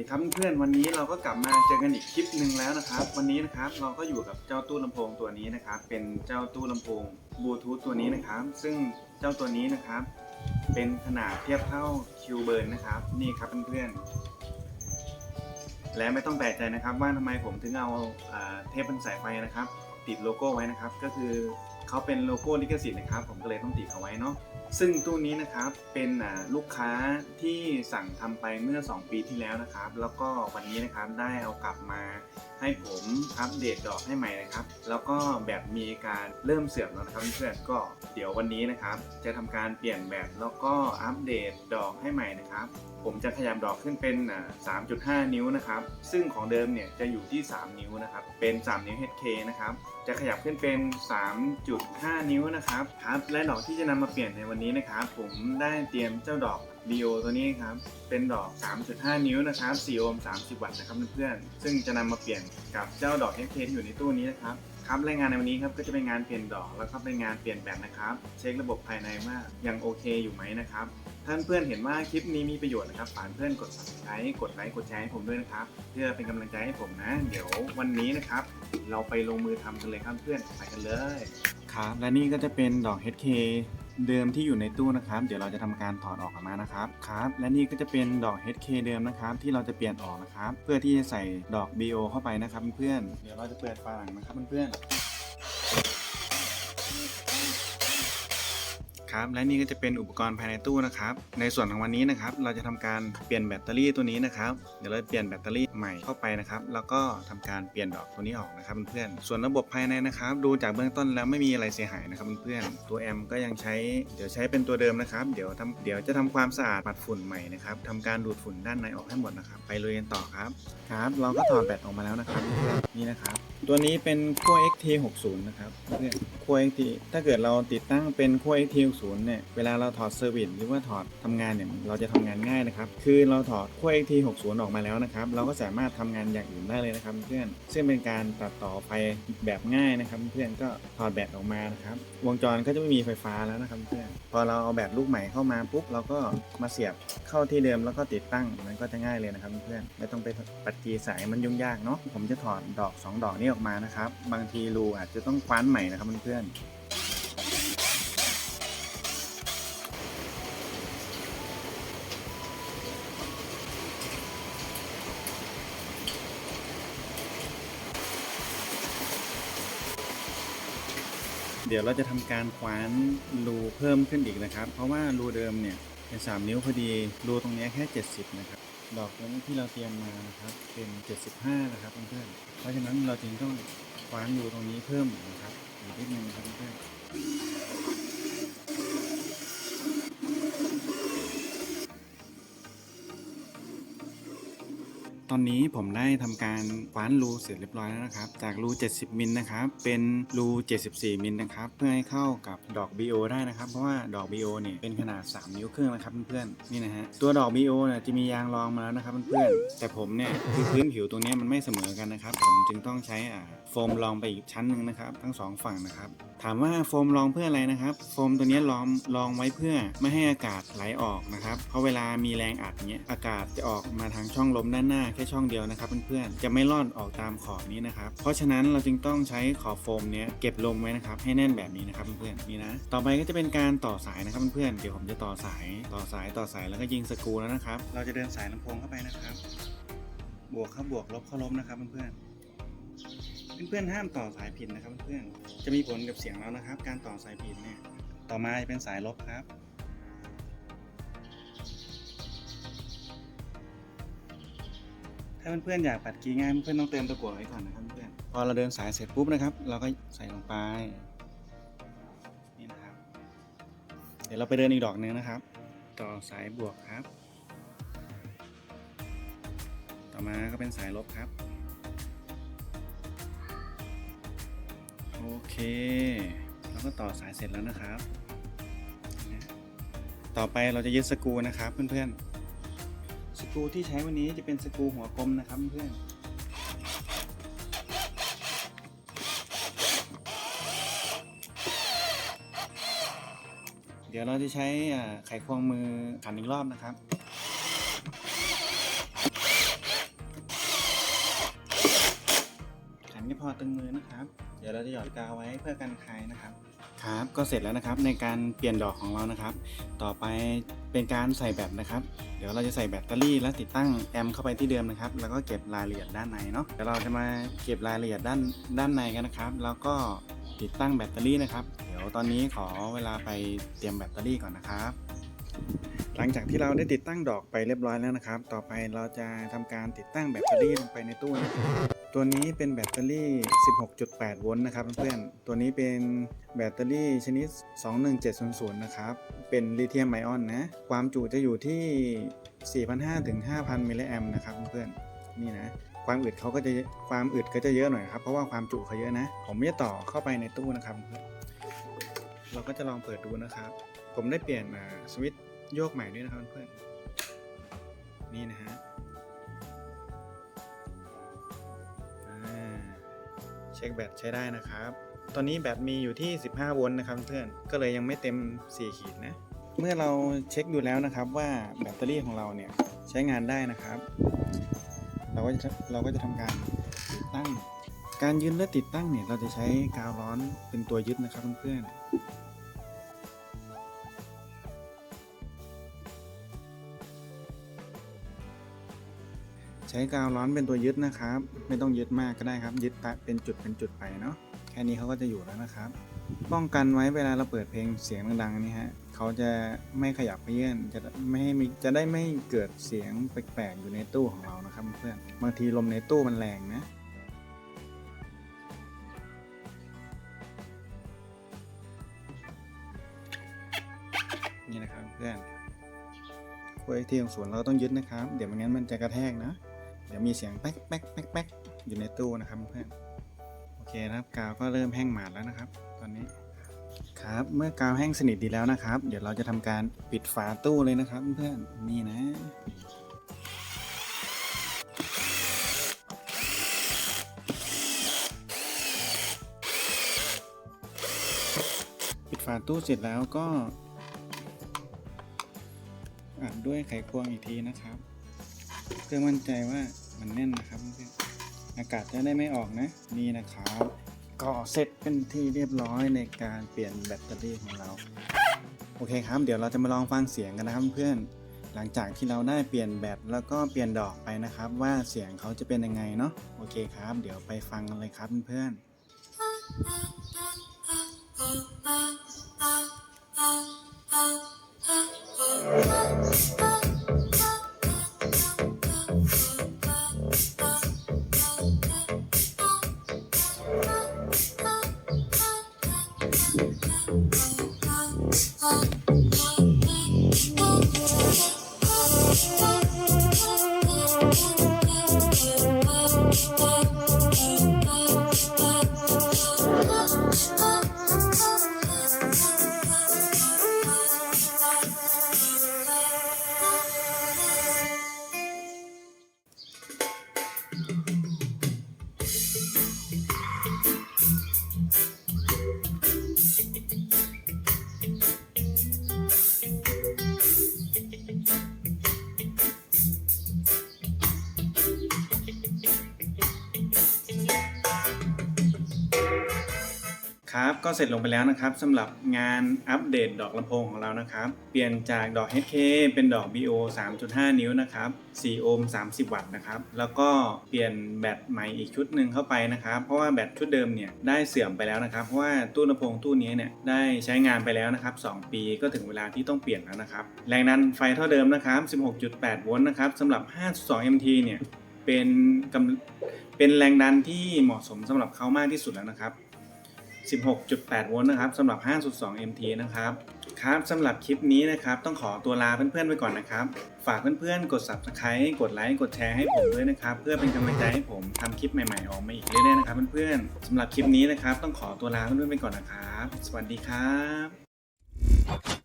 ดีครับเพื่อนวันนี้เราก็กลับมาเจอกันอีกคลิปหนึ่งแล้วนะครับ วันนี้นะครับเราก็อยู่กับเจ้าตู้ลำโพงตัวนี้นะครับ เป็นเจ้าตู้ลำโพงบลูทูธตัวนี้นะครับ ซึ่งเจ้าตัวนี้นะครับ เป็นขนาดเทียบเท่าคิวเบิร์นนะครับ นี่ครับเพื่อนๆและไม่ต้องแปลกใจนะครับ ว่าทำไมผมถึงเอาเทปบรรสายไฟนะครับ ติดโลโก้ไว้นะครับ ก็คือเขาเป็นโลโก้ลิขสิทธิ์นะครับ ผมก็เลยต้องติดเอาไว้เนาะ ซึ่งตู้นี้นะครับเป็นลูกค้าที่สั่งทำไปเมื่อ 2 ปีที่แล้วนะครับ แล้วก็วันนี้นะครับได้เอากลับมาให้ผมอัปเดตดอกให้ใหม่นะครับ แล้วก็แบบมีการเริ่มเสื่อมแล้วนะครับเพื่อนก็เดี๋ยววันนี้นะครับ จะทำการเปลี่ยนแบบแล้วก็อัปเดตดอกให้ใหม่นะครับ ผมจะขยับดอกขึ้นเป็น 3.5 นิ้วนะครับ ซึ่งของเดิมเนี่ยจะอยู่ที่ 3 นิ้วนะครับ เป็น 3 นิ้ว HK นะครับ จะขยับขึ้นเป็น 3.5 นิ้วนะครับครับและดอกที่จะนำมาเปลี่ยนในวันนี้นะครับผมได้เตรียมเจ้าดอก BO ตัวนี้ครับ เป็นดอก 3.5 นิ้วนะครับ4โอห์ม30 วัตต์นะครับเพื่อนๆ ซึ่งจะนำมาเปลี่ยนกับเจ้าดอก HK ที่อยู่ในตู้นี้นะครับ ครับรายงานในวันนี้ครับก็จะเป็นงานเปลี่ยนดอกแล้วก็เป็นงานเปลี่ยนแบตนะครับ เช็คระบบภายในว่ายังโอเคอยู่ไหมนะครับ ท่านเพื่อนเห็นว่าคลิปนี้มีประโยชน์นะครับฝากเพื่อนกด subscribe กดไลค์กดแชร์ให้ผมด้วยนะครับ เพื่อเป็นกำลังใจให้ผมนะ เดี๋ยววันนี้นะครับ เราไปลงมือทำกันเลยครับเพื่อนไปกันเลยครับและนี่ก็จะเป็นดอก HK เดิมที่อยู่ในตู้นะครับ เดี๋ยวเราจะทำการถอดออกมานะครับครับ และนี่ก็จะเป็นดอก HK เดิมนะครับ ที่เราจะเปลี่ยนออกนะครับ เพื่อที่จะใส่ดอก BO เข้าไปนะครับเพื่อนเดี๋ยวเราจะเปิดฝาหลังนะครับเพื่อนๆ ครับและนี่ก็จะเป็นอุปกรณ์ภายในตู้นะครับในส่วนของวันนี้นะครับเราจะทำการเปลี่ยนแบตเตอรี่ตัวนี้นะครับเดี๋ยวเราเปลี่ยนแบตเตอรี่ใหม่เข้าไปนะครับแล้วก็ทำการเปลี่ยนดอกตัวนี้ออกนะครับเพื่อนๆส่วนระบบภายในนะครับดูจากเบื้องต้นแล้วไม่มีอะไรเสียหายนะครับเพื่อนๆตัวแอมก็ยังใช้เดี๋ยวใช้เป็นตัวเดิมนะครับ เดี๋ยวทำเดี๋ยวจะทำความสะอาดปัดฝุ่นใหม่นะครับทำการดูดฝุ่นด้านในออกให้หมดนะครับ ไปเลยกันต่อครับครับ เราก็ถอดแบตออกมาแล้วนะครับนี่นะครับ ตัวนี้เป็นขั้ว XT60 นะครับเพื่อนขั้ว XT ถ้าเกิดเราติดตั้งเป็นขั้ว XT60 เนี่ยเวลาเราถอดเซอร์วิสหรือว่าถอดทำงานเนี่ยเราจะทำงานง่ายนะครับ คือเราถอดขั้ว XT60 ออกมาแล้วนะครับ เราก็สามารถทำงานอย่างอื่นได้เลยนะครับเพื่อนซึ่งเป็นการตัดต่อไฟแบบง่ายนะครับ เพื่อนก็ถอดแบตออกมานะครับ วงจรก็จะไม่มีไฟฟ้าแล้วนะครับเพื่อนพอเราเอาแบตลูกใหม่เข้ามาปุ๊บเราก็มาเสียบเข้าที่เดิมแล้วก็ติดตั้งมันก็จะง่ายเลยนะครับเพื่อนไม่ต้องไปปัดกีสายมันยุ่งยากเนาะผมจะถอดดอก 2 ดอกนี้ออกมานะครับ บางทีรูอาจจะต้องคว้านใหม่นะครับเพื่อนๆเดี๋ยวเราจะทำการคว้านรูเพิ่มขึ้นอีกนะครับ เพราะว่ารูเดิมเนี่ยเป็น3นิ้วพอดีรูตรงนี้แค่ 70 นะครับ ดอกนี้ที่เราเตรียมมานะครับเป็น 75 นะครับเพื่อนๆเพราะฉะนั้นเราจึงต้องคว้านรูตรงนี้เพิ่มนะครับอีกนิดนึงนะครับเพื่อนๆ ตอนนี้ผมได้ทำการคว้านรูเสร็จเรียบร้อยแล้วนะครับ จากรู 70 มิลนะครับ เป็นรู 74 มิลนะครับ เพื่อให้เข้ากับดอก BO ได้นะครับ เพราะว่าดอก BO เนี่ยเป็นขนาด 3 นิ้วครึ่งนะครับเพื่อนๆ นี่นะฮะ ตัวดอก BO เนี่ยจะมียางรองมาแล้วนะครับเพื่อนๆ แต่ผมเนี่ยคือพื้นผิวตรงนี้มันไม่เสมอกันนะครับ ผมจึงต้องใช้อ่าโฟมรองไปอีกชั้นหนึ่งนะครับ ทั้งสองฝั่งนะครับ ถามว่าโฟมรองเพื่ออะไรนะครับ โฟมตัวนี้รองรองไว้เพื่อไม่ให้อากาศไหลออกนะครับ เพราะเวลามีแรงอัดเนี้ยอากาศจะออกมาทางช่องลมด้านหน้าแค่ช่องเดียวนะครับเพื่อนๆจะไม่ลอดออกตามขอบนี้นะครับ เพราะฉะนั้นเราจึงต้องใช้ขอบโฟมเนี้ยเก็บลมไว้นะครับให้แน่นแบบนี้นะครับเพื่อนๆนี่นะ ต่อไปก็จะเป็นการต่อสายนะครับเพื่อนๆเดี๋ยวผมจะต่อสายต่อสายต่อสายแล้วก็ยิงสกรูแล้วนะครับ เราจะเดินสายลำโพงเข้าไปนะครับ บวกเข้าบวกลบเข้าลบนะครับเพื่อนๆ เพื่อนๆห้ามต่อสายผิดนะครับเพื่อนๆจะมีผลกับเสียงแล้วนะครับ การต่อสายผิดเนี่ยต่อมาจะเป็นสายลบครับ ถ้าเพื่อนๆอยากปัดกีง่ายเพื่อนๆต้องเติมตะกั่วไว้ก่อนนะครับเพื่อนพอเราเดินสายเสร็จปุ๊บนะครับ เราก็ใส่ลงไปนี่นะครับ เดี๋ยวเราไปเดินอีกดอกหนึ่งนะครับ ต่อสายบวกครับ ต่อมาก็เป็นสายลบครับ เค เราก็ต่อสายเสร็จแล้วนะครับ ต่อไปเราจะยึดสกูนะครับเพื่อนๆ สกูที่ใช้วันนี้จะเป็นสกูหัวกลมนะครับเพื่อนเดี๋ยวเราจะใช้ไขควงมือขันอีกรอบนะครับ ขันไม่พอตึงมือนะครับ เดี๋ยวเราจะหยอดกาวไว้เพื่อกันคายนะครับ ครับก็เสร็จแล้วนะครับในการเปลี่ยนดอกของเรานะครับ ต่อไปเป็นการใส่แบตนะครับ เดี๋ยวเราจะใส่แบตเตอรี่และติดตั้งแอมเข้าไปที่เดิมนะครับ แล้วก็เก็บรายละเอียดด้านในเนาะเดี๋ยวเราจะมาเก็บรายละเอียดด้านด้านในกันนะครับ แล้วก็ติดตั้งแบตเตอรี่นะครับ เดี๋ยวตอนนี้ขอเวลาไปเตรียมแบตเตอรี่ก่อนนะครับหลังจากที่เราได้ติดตั้งดอกไปเรียบร้อยแล้วนะครับ ต่อไปเราจะทำการติดตั้งแบตเตอรี่ลงไปในตู้นะครับ ตัวนี้เป็นแบตเตอรี่ 16.8 โวลต์นะครับเพื่อนๆ ตัวนี้เป็นแบตเตอรี่ชนิด 21700 นะครับ เป็นลิเธียมไอออนนะ ความจุจะอยู่ที่ 4,500 ถึง 5,000 มิลลิแอมนะครับเพื่อนๆ นี่นะ ความอึดเขาก็จะความอึดก็จะเยอะหน่อยครับ เพราะว่าความจุเขาเยอะนะ ผมไม่ได้ต่อเข้าไปในตู้นะครับเพื่อนเราก็จะลองเปิดดูนะครับ ผมได้เปลี่ยนสวิตช์โยกใหม่ด้วยนะครับเพื่อนๆนี่นะฮะ ช็คแบตใช้ได้นะครับ ตอนนี้แบตมีอยู่ที่ 15 โวลต์นะครับเพื่อนก็เลยยังไม่เต็ม 4 ขีดนะ เมื่อเราเช็คดูแล้วนะครับว่าแบตเตอรี่ของเราเนี่ยใช้งานได้นะครับ เราก็จะเราก็จะทำการติดตั้ง การยึดและติดตั้งเนี่ยเราจะใช้กาวร้อนเป็นตัวยึดนะครับเพื่อนๆ ใช้กาวร้อนเป็นตัวยึดนะครับ ไม่ต้องยึดมากก็ได้ครับ ยึดเป็นจุดเป็นจุดไปเนาะแค่นี้เขาก็จะอยู่แล้วนะครับ ป้องกันไว้เวลาเราเปิดเพลงเสียงดังๆนี่ฮะเขาจะไม่ขยับเพื่อนจะไม่ให้มีจะได้ไม่เกิดเสียงแปลกๆอยู่ในตู้ของเรานะครับเพื่อนบางทีลมในตู้มันแรงนะนี่นะครับเพื่อนคุยที่ของสวนเราต้องยึดนะครับ เดี๋ยวไม่งั้นมันจะกระแทกนะ เดี๋ยวมีเสียงแป๊กแป๊กแป๊กแป๊กอยู่ในตู้นะครับเพื่อนโอเคนะครับกาวก็เริ่มแห้งหมาดแล้วนะครับ ตอนนี้ครับเมื่อกาวแห้งสนิทดีแล้วนะครับ เดี๋ยวเราจะทำการปิดฝาตู้เลยนะครับเพื่อนนี่นะปิดฝาตู้เสร็จแล้วก็อัดด้วยไขควงอีกทีนะครับ เพื่อมั่นใจว่า มันแน่นนะครับเพื่อนอากาศจะได้ไม่ออกนะ นี่นะครับ ก็เสร็จเป็นที่เรียบร้อยในการเปลี่ยนแบตเตอรี่ของเรา โอเคครับ เดี๋ยวเราจะมาลองฟังเสียงกันนะครับเพื่อนหลังจากที่เราได้เปลี่ยนแบตแล้วก็เปลี่ยนดอกไปนะครับ ว่าเสียงเขาจะเป็นยังไงเนาะโอเคครับ เดี๋ยวไปฟังกันเลยครับเพื่อนๆ ครับก็เสร็จลงไปแล้วนะครับสำหรับงานอัปเดตดอกลำโพงของเรานะครับ เปลี่ยนจากดอก HK เป็นดอก BO 3.5 นิ้วนะครับ4โอห์ม30 วัตต์นะครับแล้วก็เปลี่ยนแบตใหม่อีกชุดหนึ่งเข้าไปนะครับ เพราะว่าแบตชุดเดิมเนี่ยได้เสื่อมไปแล้วนะครับเพราะว่าตู้ลำโพงตู้นี้เนี่ยได้ใช้งานไปแล้วนะครับ 2 ปีก็ถึงเวลาที่ต้องเปลี่ยนแล้วนะครับแรงดันไฟเท่าเดิมนะครับ 16.8 โวลต์นะครับสำหรับ 5.2 MT เนี่ยเป็นกำเป็นแรงดันที่เหมาะสมสำหรับเขามากที่สุดแล้วนะครับ 16.8 โวลต์นะครับสำหรับ 5.2 MT นะครับครับสำหรับคลิปนี้นะครับ ต้องขอตัวลาเพื่อนๆไปก่อนนะครับ ฝากเพื่อนๆ กด Subscribe กดไลค์กดแชร์ให้ผมด้วยนะครับ เพื่อเป็นกำลังใจให้ผมทำคลิปใหม่ๆ ออกมาอีกเรื่อยๆนะครับเพื่อนๆสำหรับคลิปนี้นะครับ ต้องขอตัวลาเพื่อนๆไปก่อนนะครับ สวัสดีครับ